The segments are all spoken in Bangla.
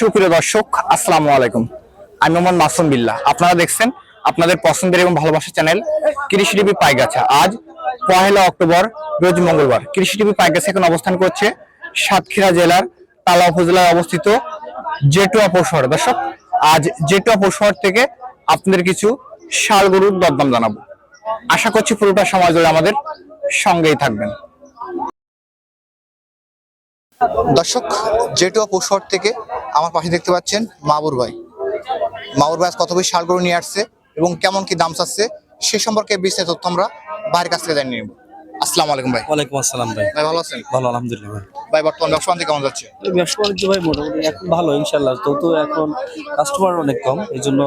সুপ্রিয় দর্শক, আসসালামু আলাইকুম। আমি মোহাম্মদ মাসুম বিল্লাহ। আপনারা দেখছেন আপনাদের পছন্দের এবং ভালোবাসার চ্যানেল কৃষি টিভি পাইগাছা। আজ পহেলা অক্টোবর, রোজ মঙ্গলবার। কৃষি টিভি পাইগাছা এখন অবস্থান করছে সাতক্ষীরা জেলার তালা উপজেলায় অবস্থিত জেটুয়া পৌরশহর দর্শক, আজ জেটুয়া পৌরশহর থেকে আপনাদের কিছু শাল গরুর দরদাম জানাব। আশা করছি পুরোটা সময় জুড়ে আমাদের সঙ্গেই থাকবেন। দর্শক, জেটুয়া পৌষর থেকে আমার পাশে দেখতে পাচ্ছেন মাবুর ভাই। মাবুর ভাই আজ কত বেশি সার গরু নিয়ে আসছে এবং কেমন কি দাম চাচ্ছে সে সম্পর্কে বিস্তারিত তথ্য আমরা বাইরের কাছ থেকে জানিয়ে নেব। আসসালামু আলাইকুম ভাই। ওয়ালাইকুম আসসালাম ভাই। ভাই ভালো আছেন? ভালো আলহামদুলিল্লাহ ভাই। ভাই বর্তমান ব্যবসা বাণিজ্য কেমন যাচ্ছে? ব্যবসা বাণিজ্য ভাই মোটামুটি এখন ভালো ইনশাল্লাহ তো তো এখন কাস্টমার অনেক কম এই জন্য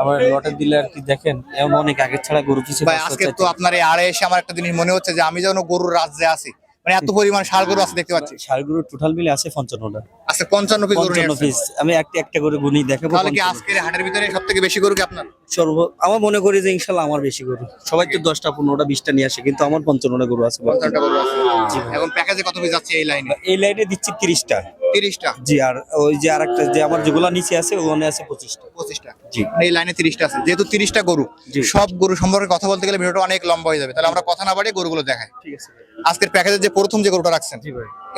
আমার লটের দিলে আর কি দেখেন এমন অনেক আগের ছাড়া গরু কিছু ভাই আজকে তো আপনার এই আড়ে এসে আমার একটা জিনিস মনে হচ্ছে যে আমি যেন গরুর রাজ্যে আছি। মানে এত পরিমাণ সার গরু আছে দেখতে পাচ্ছি। শাড়িগুলো টোটাল মিলে আছে পঞ্চান্নটা। আজকে পঞ্চান্ন পিস গরু পিস আমি একটা একটা করে গুনি দেখাবো তাহলে কি আজকের হাটের ভিতরে সব থেকে বেশি গরু কি আপনার? সর্ব আমার মনে করি যে ইনশাআল্লাহ আমার বেশি গরু। সবাই তো দশটা পনেরোটা বিশটা নিয়ে আসে কিন্তু আমার পঞ্চান্নটা গরু আছে পঞ্চান্নটা গরু আছে। এখন প্যাকেজে কত পিস যাচ্ছে এই লাইনে এই লাইনে দিচ্ছি তিরিশটা। তিরিশটা? জি আর ওই যে আরেকটা যে আমার যেগুলো নিচে আছে ওখানে আছে পঁচিশটা। পঁচিশটা। জি। এই লাইনে তিরিশটা আছে। যেহেতু তিরিশটা গরু জি। সব গরু সম্পর্কে কথা বলতে গেলে ভিডিওটা অনেক লম্বা হয়ে যাবে। তাহলে আমরা কথা না বাড়িয়ে গরুগুলো দেখাই। ঠিক আছে আজকের প্যাকেজের যে প্রথম যে গরুটা রাখছেন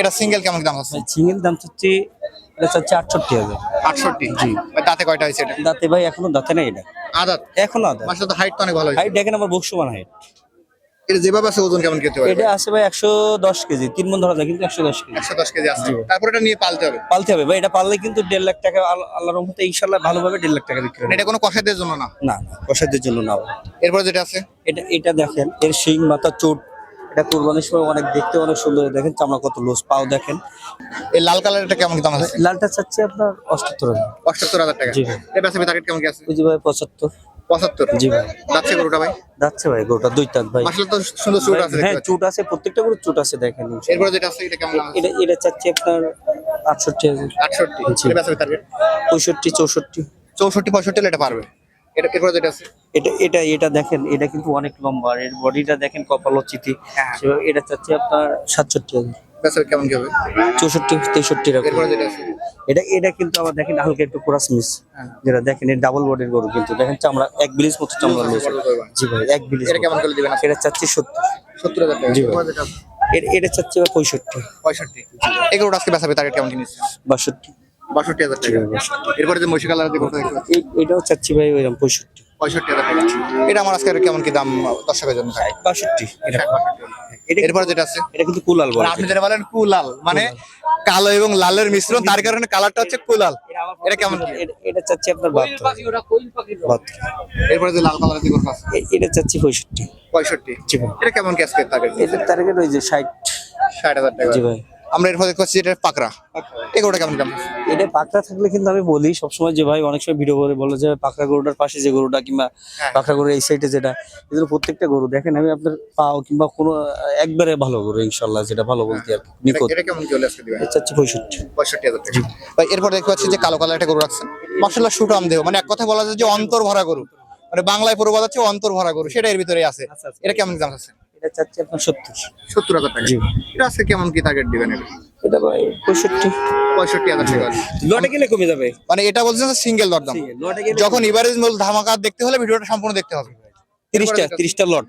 এটা সিঙ্গেল কেমন দাম আছে সিঙ্গেল দাম হচ্ছে এটা আটষট্টি আটষট্টি জি। দাঁতে কয়টা হয়েছে এটা? দাঁতে ভাই এখনও দাঁতে নাই এটা। আদাত? এখনও আদা মাসে তো হাইট তো অনেক ভালো হাইট দেখেন আমার হাইট এটা যেভাবে আছে ওজন কেমন খেতে এটা আছে ভাই একশো দশ কেজি তিন মন ধরা যায় কিন্তু কেজি। একশো দশ কেজি আছে। তারপর এটা নিয়ে পালতে হবে? পালতে হবে ভাই এটা পারলে কিন্তু লাখ টাকা আল্লাহর রহমতে ভালোভাবে দেড় লাখ টাকা বিক্রি হবে। এটা কোনো কষাইদের জন্য না না কষাইদের জন্য না। এরপরে যেটা আছে? এটা এটা দেখেন এর শিং মাথা চোট এটা কোরবানির সময় অনেক দেখতে অনেক সুন্দর। দেখেন চামড়া কত লোস পাও দেখেন। এই লাল কালার এটা কেমন দাম আছে? লালটা চাচ্ছে আপনার অষ্টাত্তর হাজার। অষ্টাত্তর হাজার টাকা। জি ভাই। এটা বেচা টার্গেট কেমন কি আছে? যে ভাই পঁচাত্তর। পঁচাত্তর? জি ভাই। যাচ্ছে গরুটা ভাই? যাচ্ছে ভাই গোটা দুই তাক ভাই। আসলে তো সুন্দর সুট আছে হ্যাঁ চুট আছে প্রত্যেকটা করে চুট আছে দেখেন। এরপরে যেটা আছে এটা কেমন এটা এটা চাচ্ছে আপনার আটষট্টি হাজার। আটষট্টি। জি। এটা বেচা টার্গেট পঁয়ষট্টি চৌষট্টি। চৌষট্টি পঁয়ষট্টি এটা পারবে এটা এরপরে যেটা আছে? এটা এটা এটা দেখেন এটা কিন্তু অনেক লম্বা। এর বডিটা দেখেন কপালচিতি হ্যাঁ। এটা চাচ্ছে আপনার সাতষট্টি হাজার। কেমন কি হবে? চৌষট্টি তেষট্টি এরকম। এরপরে যেটা আছে? এটা এটা কিন্তু আবার দেখেন হালকা একটু কোরাস মিস। হ্যাঁ। যেটা দেখেন এর ডাবল বডির গরু কিন্তু। দেখেন চামড়া এক বিলিশ মতো চামড়া রয়েছে। জি ভাই এক বিলিশ এটা কেমন করে দিবেন এটা চাচ্ছি সত্তর। সত্তর হাজার টাকা। জি ভাই। এটা চাচ্ছি পঁয়ষট্টি। পঁয়ষট্টি। এগুলো আজকে বেচা টার্গেট কেমন কিনেছে বাষট্টি। বাষট্টি হাজার টাকা। এরপরে যে মহিষী কালার যে দেখতে এটাও চাচ্ছি ভাই ওইরকম পঁয়ষট্টি। পঁয়ষট্টি হাজার টাকা। এটা আমার আজকে কেমন কি দাম দর্শকের জন্য? বাষট্টি এটা। এটা এরপরে যেটা আছে? এটা কিন্তু কুলাল বলে। আপনি যেটা বলেন কুলাল। মানে কালো এবং লালের মিশ্রণ তার কারণে কালারটা হচ্ছে কুলাল। এটা কেমন? কি? এটা- এটা চাচ্ছি আপনার বাহাত্তর। এরপরে যে লাল কালারের আছে? এটা চাচ্ছি পঁয়ষট্টি। পঁয়ষট্টি। জি ভাই। এটা কেমন কি আজকে টার্গেট এটার টার্গেট ওই যে ষাট। ষাট হাজার টাকা। জি ভাই। আমরা এরপরে দেখতে পাচ্ছি এটা পাকড়া। এই গরুটা কেমন দাম এটা পাকড়া থাকলে কিন্তু আমি বলি সবসময় যে ভাই অনেক সময় ভিডিও করে বলে যে পাকড়া গরুটার পাশে যে গরুটা কিংবা হ্যাঁ। পাকড়া গরুর এই সাইডে যেটা এগুলো প্রত্যেকটা গরু। দেখেন আমি আপনার পাও কিংবা কোনো একবারে ভালো গরু ইনশাল্লাহ যেটা ভালো বলতে আর কি। এটা- কেমন চলে আজকে দিবেন? চাচ্ছি পঁয়ষট্টি। পঁয়ষট্টি হাজার টাকা। ভাই এরপর দেখতে পাচ্ছি যে কালো কালার একটা গরু রাখছেন। মার্শাল্লাহ সুটাম দেহ। মানে এক কথা বলা যায় যে অন্তর ভরা গরু। মানে বাংলায় পুরো বলা হচ্ছে অন্তর ভরা গরু। সেটা এর ভিতরে আছে। আচ্ছা, আচ্ছা। এটা কেমন দাম আছে? এটা চাচ্ছি আপনার সত্তর। সত্তর হাজার টাকা। জি। এটা আজকে কেমন কি টার্গেট দিবেন এটা? এটা ভাই পঁয়ষট্টি। পঁয়ষট্টি হাজার টাকা। লটে গেলে কমে যাবে? মানে এটা বলছে সিঙ্গেল দরদাম লটে যখন ইভারেজ মূল ধামাকা দেখতে হলে ভিডিওটা সম্পূর্ণ দেখতে হবে। তিরিশটা তিরিশটা লট।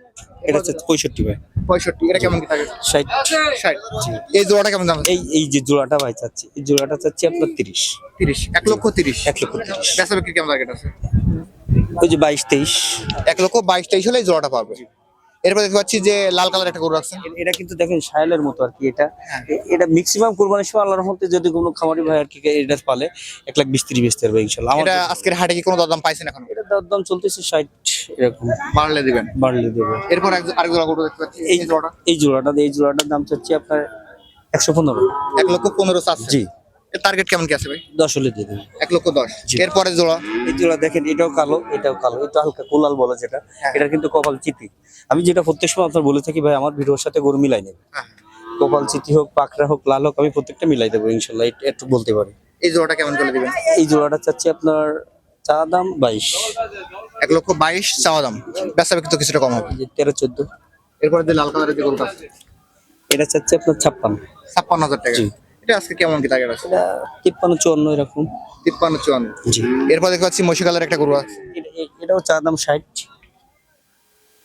এটা চাচ্ছি পঁয়ষট্টি ভাই। পঁয়ষট্টি এটা কেমন কি টার্গেট ষাট। ষাট। এই জোড়াটা কেমন দাম এই এই যে জোড়াটা ভাই চাচ্ছি এই জোড়াটা চাচ্ছি আপনার তিরিশ। তিরিশ এক লক্ষ তিরিশ। এক লক্ষ তিরিশ। বেচা বিক্রি কেমন টার্গেট আছে? ওই যে বাইশ তেইশ। এক লক্ষ বাইশ তেইশ হলে এই জোড়াটা পাবে। এরপর দেখতে পাচ্ছি যে লাল কালার একটা গরু রাখছেন এটা কিন্তু দেখেন সাহেলের মতো আর কি এটা। এটা ম্যাক্সিমাম কোরবানির সময় আল্লাহর রহমতে যদি কোনো খামারি ভাই আর কি এটা পালে এক লাখ বিশ ত্রিশ বেচতে পারবে ইনশাল্লাহ। এটা আজকের হাটে কি কোনো দরদাম পাইছেন এখন? এটা দরদাম চলতেছে ষাট এরকম। বাড়লে দিবেন। বাড়লে দেবেন এরপর আরেক জোড়া গরু দেখতে পাচ্ছি এই এই জোড়াটা। এই জোড়াটা এই জোড়াটার দাম চাচ্ছি আপনার একশো পনেরো। এক লক্ষ পনেরো চাচ্ছে। জি। এর টার্গেট কেমন কি আছে ভাই? দশ হলে দিয়ে দেবে। এক লক্ষ দশ। এরপরে জোড়া? এই জোড়া দেখেন এটাও কালো এটাও কালো এটা হালকা কোলাল বলে যেটা। হ্যাঁ। এটা কিন্তু কপাল চিতি। আমি যেটা প্রত্যেক সময় আপনার বলে থাকি ভাই আমার ভিডিওর সাথে গরু মিলাই নেবে। হ্যাঁ। কপাল চিতি হোক পাকড়া হোক লাল হোক আমি প্রত্যেকটা মিলাই দেবো ইনশাল্লাহ এটা একটু বলতে পারি। এই জোড়াটা কেমন করে দিবেন? এই জোড়াটা চাচ্ছি আপনার চা দাম বাইশ। এক লক্ষ বাইশ চাওয়া দাম। বেচা বিক্রি তো কিছুটা কম হবে। তেরো চোদ্দ। এরপরে যে লাল কালারের যে গরুটা এটা চাচ্ছি আপনার ছাপ্পান্ন। ছাপ্পান্ন হাজার টাকা। এটা আজকে কেমন কি টার্গেট আছে? তিপ্পান্ন চুয়ান্ন এরকম। তিপ্পান্ন চুয়ান্ন। জি। এরপর দেখতে পাচ্ছি মসি কালার একটা গরু আছে। এটাও চা দাম ষাট।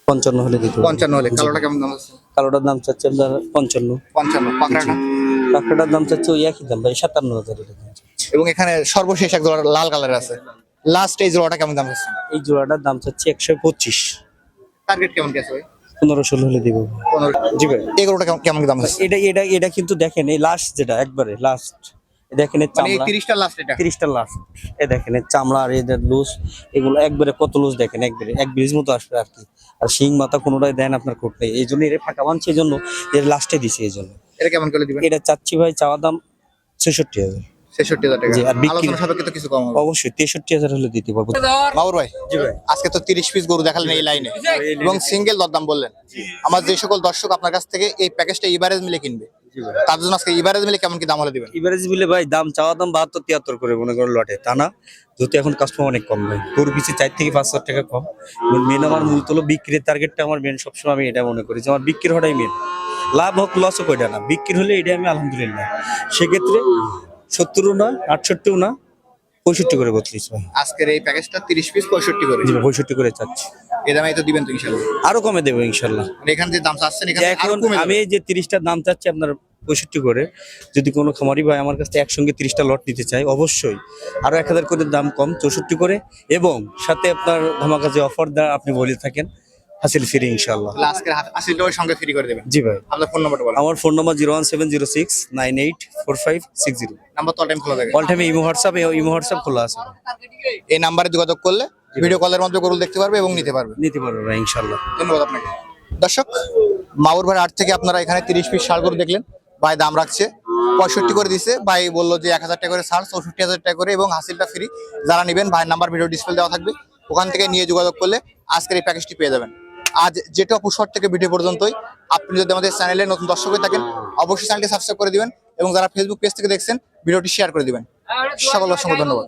পঞ্চান্ন হলে দিতে পঞ্চান্ন হলে। কালোটা কেমন দাম আছে? কালোটার দাম চাচ্ছে আপনার পঞ্চান্ন। পঞ্চান্ন। পাকড়াটা? কাঁকড়াটার দাম চাচ্ছে ওই একই দাম ভাই সাতান্ন হাজার। এবং এখানে সর্বশেষ এক জোড়া লাল কালার আছে। লাস্ট এই জোড়াটা কেমন দাম আছে? এই জোড়াটার দাম চাচ্ছে একশো পঁচিশ। টার্গেট কেমন কি আছে ভাই? পনেরো ষোলো হলে দিব। পনেরো জি ভাই এই কেমন দাম আছে? এটা এটা এটা কিন্তু দেখেন এই লাস্ট যেটা একবারে লাস্ট দেখেন এর মানে চামড়া। তিরিশটা লাস্ট এটা? তিরিশটা লাস্ট এ দেখেন এর চামড়া আর এদের লুজ এগুলো একবারে কত লুজ দেখেন একবারে এক ব্রিজ মতো আসবে আর কি। আর শিং মাথা কোনোটাই দেন আপনার কোট নেই। এই জন্য এর ফাঁকা বানছে এই জন্য এর লাস্টে দিছে এই জন্য। এটা কেমন করে দিবেন? এটা চাচ্ছি ভাই চাওয়া দাম ছেষট্টি হাজার। ছেষট্টি হাজার টাকা। আর বিক্রি- আলোচনা সাপেক্ষে তো কিছু কম হবে। অবশ্যই তেষট্টি হাজার হলে দিতে পারব। বাবুর ভাই ভাই। আজকে তো তিরিশ পিস গরু দেখালেন এই লাইনে এবং সিঙ্গেল দরদাম বললেন। আমার যে সকল দর্শক আপনার কাছ থেকে এই প্যাকেজটা ইবারেজ মিলে কিনবে তাদের জন্য আজকে ইবারেজ মিলে কেমন কি দাম হলে দিবেন? এভারেজ মিলে ভাই দাম চাওয়া দাম বাহাত্তর তিয়াত্তর করে মনে করো লটে। তা না যেহেতু এখন কাস্টমার অনেক কম ভাই। গরু পিছিয়ে চার থেকে পাঁচ হাজার টাকা কম। মেন আমার মূল হলো বিক্রির টার্গেটটা আমার মেন সবসময় আমি এটা মনে করি যে আমার বিক্রির হওয়াটাই মেন লাভ হোক লস হোক ওইটা না। বিক্রি হলে এটা আমি আলহামদুলিল্লাহ। সেক্ষেত্রে সত্তরও না আটষট্টিও না পঁয়ষট্টি করে বত্রিশ ভাই। আজকের এই প্যাকেজটা তিরিশ পিস পঁয়ষট্টি করে। জি পঁয়ষট্টি করে চাচ্ছি। এই দামে তো দিবেন তো ইনশাল্লাহ। আরও কমে দেবো ইনশাল্লাহ। মানে এখানে যে দাম চাচ্ছেন এখানে এখন আমি যে তিরিশটার দাম চাচ্ছি আপনার পঁয়ষট্টি করে যদি কোনো খামারি ভাই আমার কাছ থেকে একসঙ্গে তিরিশটা লট নিতে চাই অবশ্যই। আরও এক হাজার করে দাম কম চৌষট্টি করে এবং সাথে আপনার ধামাকা যে অফার দেওয়া আপনি বলে থাকেন। হাসিল ফ্রি ইনশাল্লাহ আজকের আশি টাকার সঙ্গে ফ্রি করে দেবেন। জি ভাই। আপনার ফোন নাম্বারটা বলেন। আমার phone number zero one seven zero six nine eight four five six zero. Number তো টাইম খোলা থাকে। অল টাইমে ইমো হোয়াটসঅ্যাপ ইমো হোয়াটসঅ্যাপ খোলা আছে। এই নাম্বারে যোগাযোগ করলে ভিডিও কলের মাধ্যমে গরু দেখতে পারবে এবং নিতে পারবে। নিতে পারবে ভাই ইনশাল্লাহ ধন্যবাদ আপনাকে। দর্শক মাউর ভাই আট থেকে আপনারা এখানে তিরিশ পিস শাল গরু দেখলেন। ভাই দাম রাখছে পঁয়ষট্টি করে দিছে। ভাই বলল যে এক হাজার টাকা করে ছাড় চৌষট্টি হাজার টাকা করে এবং হাসিলটা ফ্রি যারা নেবেন ভাইয়ের নাম্বার ভিডিও ডিসপ্লে দেওয়া থাকবে। ওখান থেকে নিয়ে যোগাযোগ করলে আজকের এই প্যাকেজটি পেয়ে যাবেন। আজ যেটা অপুষট থেকে ভিডিও পর্যন্তই আপনি যদি আমাদের চ্যানেলে নতুন দর্শক হয়ে থাকেন অবশ্যই চ্যানেলটি সাবস্ক্রাইব করে দিবেন এবং যারা ফেসবুক পেজ থেকে দেখছেন ভিডিওটি শেয়ার করে দিবেন। সকল অসংখ্য ধন্যবাদ।